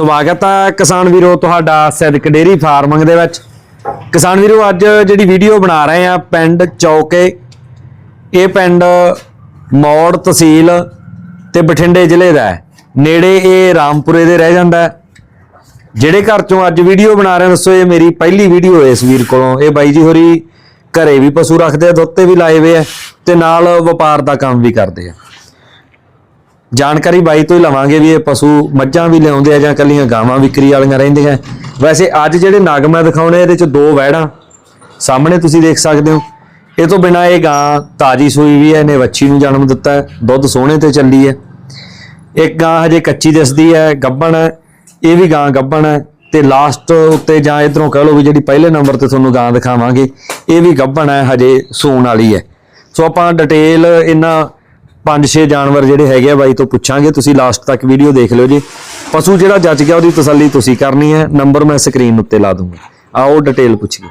ਸਵਾਗਤ ਹੈ ਕਿਸਾਨ ਵੀਰੋ, ਤੁਹਾਡਾ ਸਿੱਧਕ ਡੇਰੀ ਫਾਰਮਿੰਗ ਦੇ ਵਿੱਚ। ਕਿਸਾਨ ਵੀਰੋ, ਅੱਜ ਜਿਹੜੀ ਵੀਡੀਓ ਬਣਾ ਰਹੇ ਆ, ਪਿੰਡ ਚੌਕੇ, ਇਹ ਪਿੰਡ ਮੌੜ ਤਹਿਸੀਲ ਤੇ ਬਠਿੰਡੇ ਜ਼ਿਲ੍ਹੇ ਦਾ ਹੈ। ਨੇੜੇ ਇਹ ਰਾਮਪੁਰੇ ਦੇ ਰਹਿ ਜਾਂਦਾ ਹੈ। ਜਿਹੜੇ ਘਰ ਚੋਂ ਅੱਜ ਵੀਡੀਓ ਬਣਾ ਰਹੇ ਦੱਸੋ, ਇਹ ਮੇਰੀ ਪਹਿਲੀ ਵੀਡੀਓ ਹੈ ਇਸ ਵੀਰ ਕੋਲੋਂ। ਇਹ ਬਾਈ ਜੀ ਹੋਰੀ ਘਰੇ ਵੀ ਪਸ਼ੂ ਰੱਖਦੇ ਆ, ਦੁੱਧ ਤੇ ਵੀ ਲਾਏ ਹੋਏ ਆ ਤੇ ਨਾਲ ਵਪਾਰ ਦਾ ਕੰਮ ਵੀ ਕਰਦੇ ਆ। ਜਾਣਕਾਰੀ ਬਾਈ ਤੋਂ ਹੀ ਲਵਾਂਗੇ ਵੀ ਇਹ ਪਸ਼ੂ ਮੱਝਾਂ ਵੀ ਲਿਆਉਂਦੇ ਆ ਜਾਂ ਕੱਲੀਆਂ ਗਾਵਾਂ ਵਿਕਰੀ ਵਾਲੀਆਂ ਰਹਿੰਦੀਆਂ। ਵੈਸੇ ਅੱਜ ਜਿਹੜੇ ਨਗ ਮੈਂ ਦਿਖਾਉਣੇ, ਇਹਦੇ ਚ ਦੋ ਵਹਿੜਾਂ ਸਾਹਮਣੇ ਤੁਸੀਂ ਦੇਖ ਸਕਦੇ ਹੋ। ਇਹ ਤੋਂ ਬਿਨਾ ਇਹ ਗਾਂ ਤਾਜੀ ਸੂਈ ਵੀ ਹੈ, ਇਹਨੇ ਵੱਛੀ ਨੂੰ ਜਨਮ ਦਿੱਤਾ ਹੈ, ਦੁੱਧ ਸੋਹਣੇ ਤੇ ਚੱਲੀ ਹੈ। ਇੱਕ ਗਾਂ ਹਜੇ ਕੱਚੀ ਦਿਸਦੀ ਹੈ, ਗੱਬਣ ਹੈ, ਇਹ ਵੀ ਗਾਂ ਗੱਬਣ ਹੈ ਤੇ ਲਾਸਟ ਉੱਤੇ ਜਾਂ ਇਧਰੋਂ ਕਹ ਲਓ ਵੀ ਜਿਹੜੀ ਪਹਿਲੇ ਨੰਬਰ ਤੇ ਤੁਹਾਨੂੰ ਗਾਂ ਦਿਖਾਵਾਂਗੇ, ਇਹ ਵੀ ਗੱਬਣ ਹੈ, ਹਜੇ ਸੂਣ ਵਾਲੀ ਹੈ। ਸੋ ਆਪਾਂ ਡਿਟੇਲ ਇਹਨਾਂ ਪੰਜ ਛੇ ਜਾਨਵਰ ਜਿਹੜੇ ਹੈਗੇ ਆ ਬਾਈ ਤੋਂ ਪੁੱਛਾਂਗੇ ਤੁਸੀਂ ਲਾਸਟ ਤੱਕ ਵੀਡੀਓ ਦੇਖ ਲਿਓ ਜੀ। ਪਸ਼ੂ ਜਿਹੜਾ ਜੱਜ ਗਿਆ ਉਹਦੀ ਤਸੱਲੀ ਤੁਸੀਂ ਕਰਨੀ ਹੈ ਨੰਬਰ ਮੈਂ ਸਕਰੀਨ ਉੱਤੇ ਲਾ ਦੂੰਗਾ। ਆਓ ਡਿਟੇਲ ਪੁੱਛੀਏ।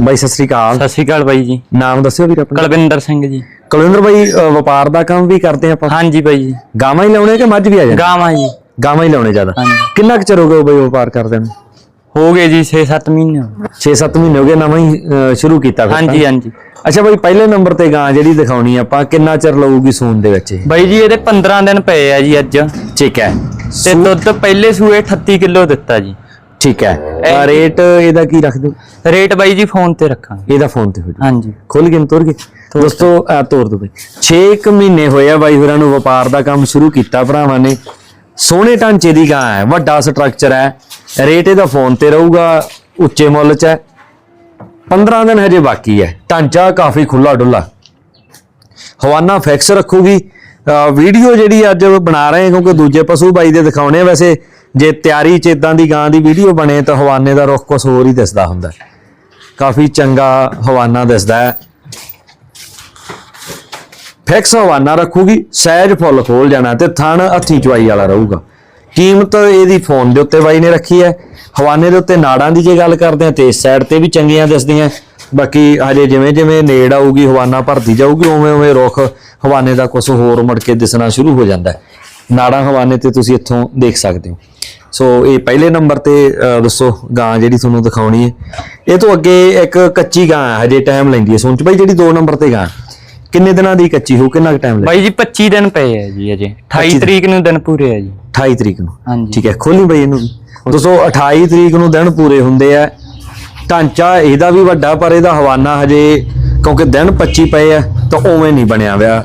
ਬਾਈ ਸਤਿ ਸ੍ਰੀ ਅਕਾਲ। ਸਤਿ ਸ਼੍ਰੀ ਅਕਾਲ ਬਾਈ ਜੀ। ਨਾਮ ਦੱਸਿਓ ਵੀਰ ਆਪਣਾ। ਕੁਲਵਿੰਦਰ ਸਿੰਘ ਜੀ। ਕੁਲਵਿੰਦਰ ਬਾਈ ਵਪਾਰ ਦਾ ਕੰਮ ਵੀ ਕਰਦੇ ਆਪਾਂ? ਹਾਂਜੀ ਬਾਈ ਜੀ। ਗਾਵਾਂ ਹੀ ਲਾਉਣੇ ਕਿ ਮੱਝ ਵੀ ਆ ਜਾਂਦੇ? ਗਾਵਾਂ ਜੀ ਗਾਵਾਂ ਹੀ ਲਾਉਣੇ ਜ਼ਿਆਦਾ। ਕਿੰਨਾ ਕੁ ਚਿਰ ਹੋ ਗਿਆ ਬਾਈ ਵਪਾਰ ਕਰਦੇ ਨੂੰ? ਹੋ ਗਏ ਜੀ 6-7 ਮਹੀਨੇ 6-7 ਮਹੀਨੇ ਹੋ ਗਏ ਨਵਾਂ ਹੀ ਸ਼ੁਰੂ ਕੀਤਾ ਫਿਰ ਤਾਂ। ਹਾਂਜੀ। ਹਾਂਜੀ ਅੱਛਾ ਬਾਈ ਪਹਿਲੇ ਨੰਬਰ ਤੇ ਗਾਂ ਜਿਹੜੀ ਦਿਖਾਉਣੀ ਆਪਾਂ ਕਿੰਨਾ ਚਿਰ ਲਊਗੀ ਸੂਣ ਦੇ ਵਿੱਚ? ਇਹ ਬਾਈ ਜੀ ਇਹਦੇ 15 ਦਿਨ ਪਏ ਆ ਜੀ ਅੱਜ। ਠੀਕ ਹੈ। ਤੇ ਦੁੱਧ ਪਹਿਲੇ ਸੂਏ 38 ਕਿਲੋ ਦਿੱਤਾ ਜੀ। ਠੀਕ ਹੈ। ਆ ਰੇਟ ਇਹਦਾ ਕੀ ਰੱਖ ਦਿਓ? ਰੇਟ ਬਾਈ ਜੀ ਫੋਨ ਤੇ ਰੱਖਾਂਗੇ। ਇਹਦਾ ਫੋਨ ਤੇ ਹੋ ਜਾਊ। ਹਾਂਜੀ। ਖੁੱਲ ਗਏ ਤੋਰ ਗਏ ਦੋਸਤੋ ਆ ਤੋਰ ਦੋ ਬਾਈ। 6 ਮਹੀਨੇ ਹੋਏ ਆ ਬਾਈ ਹੋਰਾਂ ਨੂੰ ਵਪਾਰ ਦਾ ਕੰਮ ਸ਼ੁਰੂ ਕੀਤਾ ਭਰਾਵਾਂ ਨੇ। ਸੋਹਣੇ ਢਾਂਚੇ ਦੀ ਗਾਂ ਹੈ, ਵੱਡਾ ਸਟਰਕਚਰ ਹੈ। ਰੇਟ ਇਹਦਾ ਫੋਨ ਤੇ ਰਹੂਗਾ, ਉੱਚੇ ਮੁੱਲ 'ਚ ਹੈ। 15 ਦਿਨ ਹਜੇ ਬਾਕੀ ਹੈ। ਢਾਂਚਾ ਕਾਫੀ ਖੁੱਲਾ ਡੁੱਲਾ ਹਵਾਨਾ ਫਿਕਸ ਰੱਖੂਗੀ। ਵੀਡੀਓ ਜਿਹੜੀ ਅੱਜ ਬਣਾ ਰਹੇ ਕਿਉਂਕਿ ਦੂਜੇ ਪਸ਼ੂ ਬਾਈ ਦੇ ਦਿਖਾਉਣੇ ਆ। ਵੈਸੇ ਜੇ ਤਿਆਰੀ ਚ ਇਦਾਂ ਦੀ ਗਾਂ ਦੀ ਵੀਡੀਓ ਬਣੇ ਤਾਂ ਹਵਾਨੇ ਦਾ ਰੁੱਖ ਕੁਛ ਹੋਰ ਹੀ ਦਿਸਦਾ ਹੁੰਦਾ। ਕਾਫੀ ਚੰਗਾ ਹਵਾਨਾ ਦਿਸਦਾ ਹੈ। ਫਿਕਸ ਹਵਾਨਾ ਰੱਖੂਗੀ, ਸਹਿਜ ਫੁੱਲ ਖੋਲ ਜਾਣਾ ਤੇ ਥਣ ਹੱਥੀ ਚਵਾਈ ਵਾਲਾ ਰਹੂਗਾ। ਕੀਮਤ ਇਹਦੀ ਫੋਨ ਦੇ ਉੱਤੇ ਬਾਈ ਨੇ ਰੱਖੀ ਹੈ। ਹਵਾਨੇ ਦੇ ਉੱਤੇ ਨਾੜਾਂ ਦੀ ਜੇ ਗੱਲ ਕਰਦੇ ਆ ਤੇ ਇਸ ਸਾਈਡ ਤੇ ਵੀ ਚੰਗੀਆਂ ਦਿਸਦੀਆਂ ਬਾਕੀ ਹਜੇ ਜਿਵੇਂ ਜਿਵੇਂ ਨੇੜ ਆਊਗੀ, ਹਵਾਨਾ ਭਰਦੀ ਜਾਊਗੀ, ਉਵੇਂ ਉਵੇਂ ਰੁੱਖ ਹਵਾਨੇ ਦਾ ਕੁਝ ਹੋਰ ਮੁੜ ਕੇ ਦਿਸਣਾ ਸ਼ੁਰੂ ਹੋ ਜਾਂਦਾ ਨਾੜਾਂ ਹਵਾਨੇ ਤੇ ਤੁਸੀਂ ਇੱਥੋਂ ਦੇਖ ਸਕਦੇ ਹੋ। ਸੋ ਇਹ ਪਹਿਲੇ ਨੰਬਰ ਤੇ ਦੱਸੋ, ਗਾਂ ਜਿਹੜੀ ਤੁਹਾਨੂੰ ਦਿਖਾਉਣੀ ਹੈ। ਇਹ ਤੋਂ ਅੱਗੇ ਇੱਕ ਕੱਚੀ ਗਾਂ ਹੈ, ਹਜੇ ਟਾਈਮ ਲੈਂਦੀ ਹੈ। ਸੋਚ ਚ ਬਾਈ, ਜਿਹੜੀ 2 ਨੰਬਰ ਤੇ ਗਾਂ ਕਿੰਨੇ ਦਿਨਾਂ ਦੀ ਕੱਚੀ ਹੋ ਕਿੰਨਾ ਟਾਈਮ ਲੈ ਬਾਈ ਜੀ 25 ਦਿਨ ਪਏ ਆ ਜੀ ਅਜੇ। 28 ਦਿਨ। ਤਰੀਕ ਨੂੰ ਦਿਨ ਪੂਰੇ ਆ ਜੀ। 28 ਤਰੀਕ ਨੂੰ? ਹਾਂਜੀ। ਠੀਕ ਹੈ ਖੋਲੀ ਬਈ ਇਹਨੂੰ। ਦੋਸਤੋ 28 ਤਰੀਕ ਨੂੰ ਦਿਨ ਪੂਰੇ ਹੁੰਦੇ ਆ। ਢਾਂਚਾ ਇਹਦਾ ਵੀ ਵੱਡਾ ਪਰ ਇਹਦਾ ਹਵਾਨਾ ਹਜੇ ਕਿਉਂਕਿ ਦਿਨ 25 ਪਏ ਆ ਤਾਂ ਉਵੇਂ ਨਹੀਂ ਬਣਿਆ ਹੋਇਆ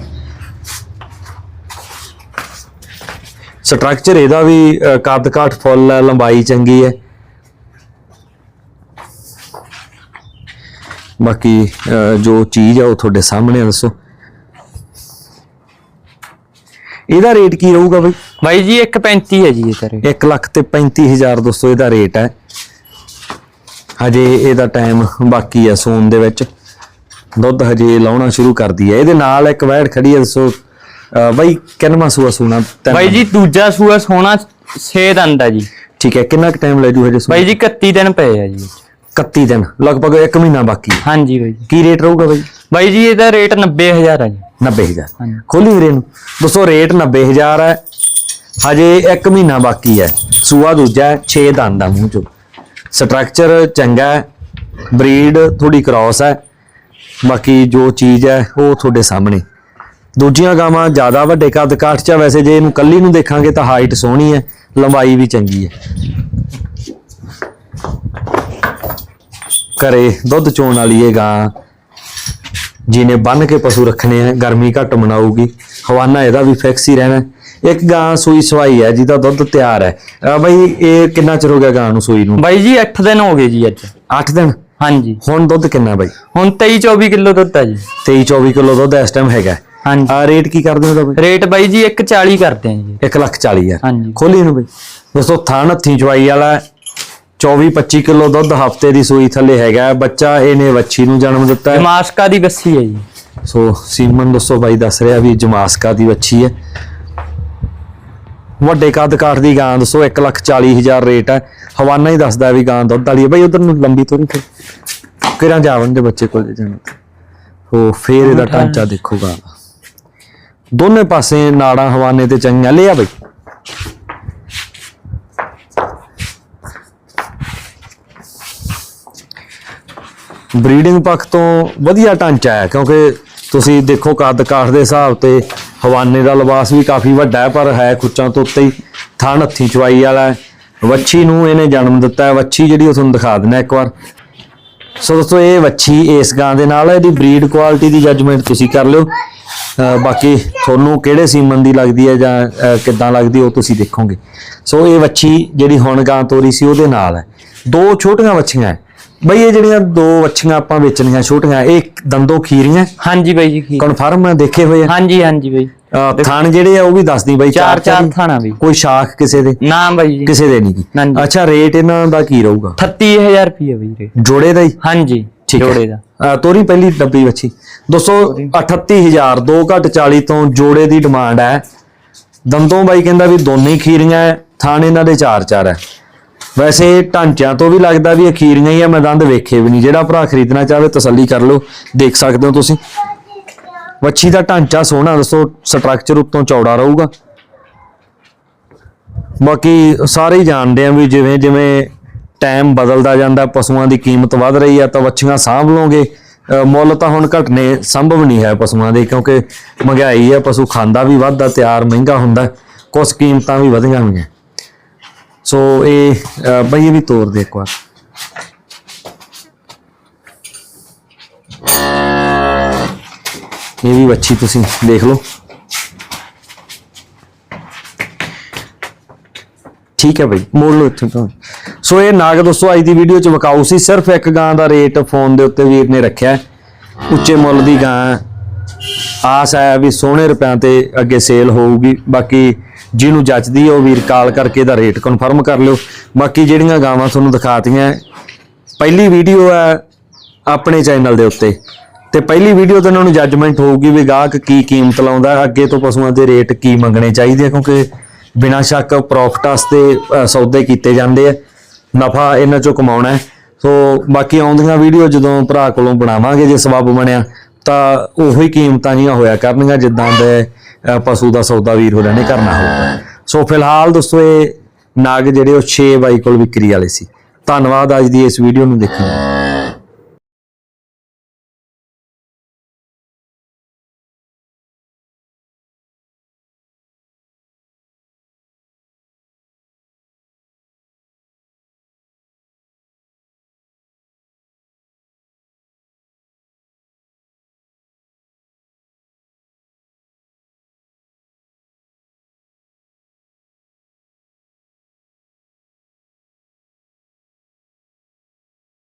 ਸਟਰਕਚਰ ਇਹਦਾ ਵੀ ਕਾਠ ਫੁੱਲ ਹੈ ਲੰਬਾਈ ਚੰਗੀ ਹੈ ਬਾਕੀ ਜੋ ਚੀਜ਼ ਆ ਉਹ ਤੁਹਾਡੇ ਸਾਹਮਣੇ ਆ, ਦੱਸੋ। ਇਹਦਾ ਰੇਟ ਕੀ ਰਹੂਗਾ ਬਈ? ਬਾਈ ਜੀ 1.35 ਹੈ ਜੀ ਇਹ ਤੇਰੇ 1 ਲੱਖ ਤੇ 35000 ਦੋਸਤੋ ਇਹਦਾ ਰੇਟ ਹੈ। ਹਜੇ ਇਹਦਾ ਟਾਈਮ ਬਾਕੀ ਹੈ ਸੂਨ ਦੇ ਵਿੱਚ। ਦੁੱਧ ਹਜੇ ਲਾਉਣਾ ਸ਼ੁਰੂ ਕਰਦੀ ਹੈ ਇਹਦੇ ਨਾਲ ਇੱਕ ਵੈੜ ਖੜੀ ਹੈ ਦੱਸੋ। ਅਹ ਬਾਈ ਕਿੰਨਵਾਂ ਸੂਆ ਸੂਣਾ? ਬਾਈ ਜੀ ਦੂਜਾ ਸੂਆ ਸੋਨਾ 6 ਦੰਦ ਆ ਜੀ। ਠੀਕ ਹੈ ਕਿੰਨਾ ਕੁ ਟਾਈਮ ਲੈ ਜੂ ਹਜੇ ਸੂਣ? ਬਾਈ ਜੀ 31 ਦਿਨ ਪਏ ਆ ਜੀ। 31 ਦਿਨ ਲਗਭਗ 1 ਮਹੀਨਾ ਬਾਕੀ ਹੈ। ਹਾਂਜੀ ਬਾਈ ਜੀ। ਕੀ ਰੇਟ ਰਹੂਗਾ ਬਾਈ? ਬਾਈ ਜੀ ਇਹਦਾ ਰੇਟ 90000 ਆ ਜੀ। 90000 ਹਾਂਜੀ। ਖੋਲੀ ਵੀਰੇ ਨੂੰ ਦੋਸਤੋ ਰੇਟ 90000 ਹੈ। ਹਜੇ 1 ਮਹੀਨਾ ਬਾਕੀ ਹੈ। ਸੂਆ ਦੂਜਾ 6 ਦੰਦ ਦਾ ਮੂੰਹ ਚੋਂ। ਸਟਰਕਚਰ ਚੰਗਾ ਹੈ। ਬਰੀਡ ਥੋੜੀ ਕ੍ਰਾਸ ਹੈ। ਬਾਕੀ ਜੋ ਚੀਜ਼ ਹੈ ਉਹ ਤੁਹਾਡੇ ਸਾਹਮਣੇ। ਦੂਜੀਆਂ ਗਾਵਾਂ ਜ਼ਿਆਦਾ ਵੱਡੇ ਕੱਦ ਕਾਠ ਚ ਆ, ਵੈਸੇ ਜੇ ਇਹਨੂੰ ਕੱਲੀ ਨੂੰ ਦੇਖਾਂਗੇ ਤਾਂ ਹਾਈਟ ਸੋਹਣੀ ਹੈ। ਲੰਬਾਈ ਵੀ ਚੰਗੀ ਹੈ। ਘਰੇ ਦੁੱਧ ਚੋਣ ਵਾਲੀ ਇਹ ਗਾਂ ਜਿਹਨੇ ਬੰਨ ਕੇ ਪਸ਼ੂ ਰੱਖਣੇ ਆ ਗਰਮੀ ਘੱਟ ਮਨਾਊਗੀ। ਹਵਾਨਾ ਇਹਦਾ ਵੀ ਫਿਕਸ ਹੀ ਰਹਿਣਾ। ਇੱਕ ਗਾਂ ਸੂਈ ਸਵਾਈ ਹੈ ਜਿਹਦਾ ਦੁੱਧ ਤਿਆਰ ਹੈ। ਬਈ ਇਹ ਕਿੰਨਾ ਚਿਰ ਹੋ ਗਿਆ ਗਾਂ ਨੂੰ ਸੂਈ ਨੂੰ? ਬਾਈ ਜੀ 8 ਦਿਨ ਹੋ ਗਏ ਜੀ ਅੱਜ। 8 ਦਿਨ? ਹਾਂਜੀ। ਹੁਣ ਦੁੱਧ ਕਿੰਨਾ ਬਈ? ਹੁਣ 23 24 ਕਿਲੋ ਦੁੱਧ ਆ ਜੀ। 23 24 ਕਿਲੋ ਦੁੱਧ ਇਸ ਟਾਈਮ ਹੈਗਾ। ਹਾਂਜੀ। ਆ ਰੇਟ ਕੀ ਕਰਦੇ ਹੋ ਦਾ ਬਈ ਰੇਟ ਬਾਈ ਜੀ 140 ਕਰਦੇ ਆ ਜੀ। 1 ਲੱਖ 40 ਹਜ਼ਾਰ ਹਾਂਜੀ। ਖੋਲੀ ਇਹਨੂੰ ਬਈ। ਦੋਸਤੋ ਥਾਣ ਹੱਥੀ ਚਵਾਈ ਵਾਲਾ 24 25 ਕਿਲੋ ਦੁੱਧ ਹਫ਼ਤੇ ਦੀ ਸੂਈ ਥੱਲੇ ਹੈਗਾ। ਬੱਚਾ ਇਹਨੇ ਵੱਛੀ ਨੂੰ ਜਨਮ ਦਿੱਤਾ ਹੈ। ਮਾਸਕਾ ਦੀ ਬੱਸੀ ਹੈ ਜੀ। ਸੋ ਸੀਮਨ ਦੱਸੋ ਬਾਈ ਦੱਸ ਰਿਹਾ ਵੀ ਜਮਾਸਕਾ ਦੀ ਵੱਛੀ ਹੈ। ਵੱਡੇ ਕੱਦ ਕਾਠ ਦੀ ਗਾਂ ਦੱਸੋ 1 ਲੱਖ 40 ਹਜ਼ਾਰ ਰੇਟ ਹੈ। ਹਵਾਨਾ ਹੀ ਦੱਸਦਾ ਵੀ ਗਾਂ ਦੁੱਧ ਵਾਲੀ ਹੈ। ਬਾਈ ਉਧਰ ਨੂੰ ਲੰਬੀ ਤੋਰੀ ਫਿਰ ਕਿਰਾਂ ਜਾਵਣ ਦੇ ਬੱਚੇ ਕੋਲ ਜਾਣਾ। ਹੋ ਫੇਰ ਇਹਦਾ ਢਾਂਚਾ ਦੇਖੋ ਗਾਂ। ਦੋਨੇ ਪਾਸੇ ਨਾੜਾਂ ਹਵਾਨੇ ਤੇ ਚੰਗੀਆਂ। ਲਿਆ ਬਈ। ਬਰੀਡਿੰਗ ਪੱਖ ਤੋਂ ਵਧੀਆ ਢਾਂਚਾ ਹੈ, ਕਿਉਂਕਿ ਤੁਸੀਂ ਦੇਖੋ ਕੱਦ ਕਾਠ ਦੇ ਹਿਸਾਬ ਤੇ ਹਵਾਨੇ ਦਾ ਲਿਬਾਸ ਵੀ ਕਾਫੀ ਵੱਡਾ ਹੈ, ਪਰ ਹੈ ਖੁੱਚਾਂ ਤੋਂ ਉੱਤੇ ਹੀ ਥਣ ਹੱਥੀ ਚਵਾਈ ਵਾਲਾ ਹੈ। ਵੱਛੀ ਨੂੰ ਇਹਨੇ ਜਨਮ ਦਿੱਤਾ ਹੈ, ਵੱਛੀ ਜਿਹੜੀ ਉਹ ਤੁਹਾਨੂੰ ਦਿਖਾ ਦਿੰਦਾ ਇੱਕ ਵਾਰ। ਸੋ ਦੋਸਤੋ, ਇਹ ਵੱਛੀ ਇਸ ਗਾਂ ਦੇ ਨਾਲ ਇਹਦੀ ਬਰੀਡ ਕੁਆਲਿਟੀ ਦੀ ਜੱਜਮੈਂਟ ਤੁਸੀਂ ਕਰ ਲਿਓ। ਬਾਕੀ ਤੁਹਾਨੂੰ ਕਿਹੜੇ ਸੀਮਨ ਦੀ ਲੱਗਦੀ ਹੈ ਜਾਂ ਕਿੱਦਾਂ ਲੱਗਦੀ ਉਹ ਤੁਸੀਂ ਦੇਖੋਗੇ। ਸੋ ਇਹ ਵੱਛੀ ਜਿਹੜੀ ਹੁਣ ਗਾਂ ਤੋਰੀ ਸੀ, ਉਹਦੇ ਨਾਲ ਹੈ। ਦੋ ਛੋਟੀਆਂ ਵੱਛੀਆਂ ਹੈ। ਬਈ ਇਹ ਜਿਹੜੀਆਂ ਦੋ ਵੱਛੀਆਂ ਆਪਾਂ ਵੇਚਣੀਆਂ ਛੋਟੀਆਂ ਇਹ ਦੰਦੋਂ ਖੀਰੀਆਂ? ਹਾਂਜੀ ਬਾਈ ਜੀ ਕੀ ਕਨਫਰਮ ਦੇਖੇ ਹੋਏ ਆ? ਹਾਂਜੀ ਹਾਂਜੀ ਬਾਈ। ਥਣ ਜਿਹੜੇ ਆ ਉਹ ਵੀ ਦੱਸਦੀ ਬਾਈ ਚਾਰ ਚਾਰ? ਥਾਣਾ ਵੀ ਕੋਈ ਸ਼ਾਖ ਕਿਸੇ ਦੇ? ਨਾ ਬਾਈ ਜੀ। ਕਿਸੇ ਦੇ ਨਹੀਂ। ਅੱਛਾ ਰੇਟ ਇਹਨਾਂ ਦਾ ਕੀ ਰਹੂਗਾ? 38000 ਰੁਪਏ ਬਾਈ ਰੇ ਜੋੜੇ ਦਾ ਹੀ? ਹਾਂਜੀ ਠੀਕ ਜੋੜੇ ਦਾ। ਤੋਰੀ ਪਹਿਲੀ ਡੱਬੀ ਵੱਛੀ। 238000 2 ਘੱਟ 40 ਤੋਂ ਜੋੜੇ ਦੀ ਡਿਮਾਂਡ ਹੈ। ਦੰਦੋਂ ਬਾਈ ਕਹਿੰਦਾ ਵੀ ਦੋਨੇ ਖੀਰੀਆਂ ਥਾਣ ਇਹਨਾਂ ਦੇ ਚਾਰ ਚਾਰ ਹੈ। ਵੈਸੇ ਢਾਂਚਿਆਂ ਤੋਂ ਵੀ ਲੱਗਦਾ ਵੀ ਅਖੀਰੀਆਂ ਹੀ ਆ, ਮੈਂ ਦੰਦ ਵੇਖੇ ਵੀ ਨਹੀਂ। ਜਿਹੜਾ ਭਰਾ ਖਰੀਦਣਾ ਚਾਹਵੇ, ਤਸੱਲੀ ਕਰ ਲਓ, ਦੇਖ ਸਕਦੇ ਹੋ ਤੁਸੀਂ। ਵੱਛੀ ਦਾ ਢਾਂਚਾ ਸੋਹਣਾ, ਦੱਸੋ ਸਟਰਕਚਰ ਉੱਤੋਂ ਚੌੜਾ ਰਹੂਗਾ। ਬਾਕੀ ਸਾਰੇ ਹੀ ਜਾਣਦੇ ਆ ਵੀ ਜਿਵੇਂ ਜਿਵੇਂ ਟਾਈਮ ਬਦਲਦਾ ਜਾਂਦਾ, ਪਸ਼ੂਆਂ ਦੀ ਕੀਮਤ ਵੱਧ ਰਹੀ ਹੈ ਤਾਂ ਵੱਛੀਆਂ ਸਾਂਭ ਲਓਗੇ। ਮੁੱਲ ਤਾਂ ਹੁਣ ਘਟਨੇ ਸੰਭਵ ਨਹੀਂ ਹੈ ਪਸ਼ੂਆਂ ਦੇ, ਕਿਉਂਕਿ ਮਹਿੰਗਾਈ ਹੈ ਪਸ਼ੂ ਖਾਂਦਾ ਵੀ ਵੱਧਦਾ ਤਿਆਰ ਮਹਿੰਗਾ ਹੁੰਦਾ ਕੁਝ ਕੀਮਤਾਂ ਵੀ ਵਧੀਆਂ ਹੋਈਆਂ ਸੋ ਇਹ ਅਹ ਬਈ ਇਹ ਵੀ ਤੋਰ ਦੇ ਇੱਕ ਵਾਰ। ਇਹ ਵੀ ਵੱਛੀ ਤੁਸੀਂ ਦੇਖ ਲਓ। ਠੀਕ ਹੈ ਬਈ, ਮੋੜ ਲਓ ਇੱਥੇ ਤੋਂ। ਸੋ ਇਹ ਨਾਗ ਦੋਸਤੋ, ਅੱਜ ਦੀ ਵੀਡੀਓ ਚ ਵਿਕਾਊ ਸੀ। ਸਿਰਫ ਇੱਕ ਗਾਂ ਦਾ ਰੇਟ ਫੋਨ ਦੇ ਉੱਤੇ ਵੀਰ ਨੇ ਰੱਖਿਆ। ਉੱਚੇ ਮੁੱਲ ਦੀ ਗਾਂ। ਆਸ ਹੈ ਵੀ ਸੋਹਣੇ ਰੁਪਿਆਂ ਤੇ ਅੱਗੇ ਸੇਲ ਹੋਊਗੀ। ਬਾਕੀ ਜਿਹਨੂੰ ਜੱਚਦੀ ਉਹ ਵੀਰ ਕਾਲ ਕਰਕੇ ਇਹਦਾ ਰੇਟ ਕਨਫਰਮ ਕਰ ਲਿਓ। ਬਾਕੀ ਜਿਹੜੀਆਂ ਗਾਵਾਂ ਤੁਹਾਨੂੰ ਦਿਖਾਤੀਆਂ, ਪਹਿਲੀ ਵੀਡੀਓ ਹੈ ਆਪਣੇ ਚੈਨਲ ਦੇ ਉੱਤੇ। ਤੇ ਪਹਿਲੀ ਵੀਡੀਓ ਤੇ ਉਹਨਾਂ ਨੂੰ ਜੱਜਮੈਂਟ ਹੋਊਗੀ ਵੀ ਗਾਹਕ ਕੀ ਕੀਮਤ ਲਾਉਂਦਾ, ਅੱਗੇ ਤੋਂ ਪਸ਼ੂਆਂ ਦੇ ਰੇਟ ਕੀ ਮੰਗਣੇ ਚਾਹੀਦੇ ਆ, ਕਿਉਂਕਿ ਬਿਨਾਂ ਸ਼ੱਕ ਪ੍ਰੋਫਿਟ ਵਾਸਤੇ ਸੌਦੇ ਕੀਤੇ ਜਾਂਦੇ ਆ। ਨਫਾ ਇਹਨਾਂ ਚੋਂ ਕਮਾਉਣਾ ਹੈ। ਸੋ ਬਾਕੀ ਆਉਂਦੀਆਂ ਵੀਡੀਓ ਜਦੋਂ ਭਰਾ ਕੋਲੋਂ ਬਣਾਵਾਂਗੇ, ਜੇ ਸਬਬ ਬਣਿਆ, ਤਾਂ ਉਹੀ ਕੀਮਤਾਂ ਜੀਆਂ ਹੋਇਆ ਕਰਨਗੀਆਂ ਜਿੱਦਾਂ ਦੇ ਪਸ਼ੂ ਦਾ ਸੌਦਾ ਵੀਰ ਹੋਰਾਂ ਨੇ ਕਰਨਾ ਹੋਊਗਾ ਸੋ ਫਿਲਹਾਲ ਦੋਸਤੋ, ਇਹ ਨਾਗ ਜਿਹੜੇ ਉਹ 6 ਬਾਈ ਕੋਲ ਵਿਕਰੀ ਵਾਲੇ ਸੀ। ਧੰਨਵਾਦ ਅੱਜ ਦੀ ਇਸ ਵੀਡੀਓ ਨੂੰ ਦੇਖਣ ਲਈ।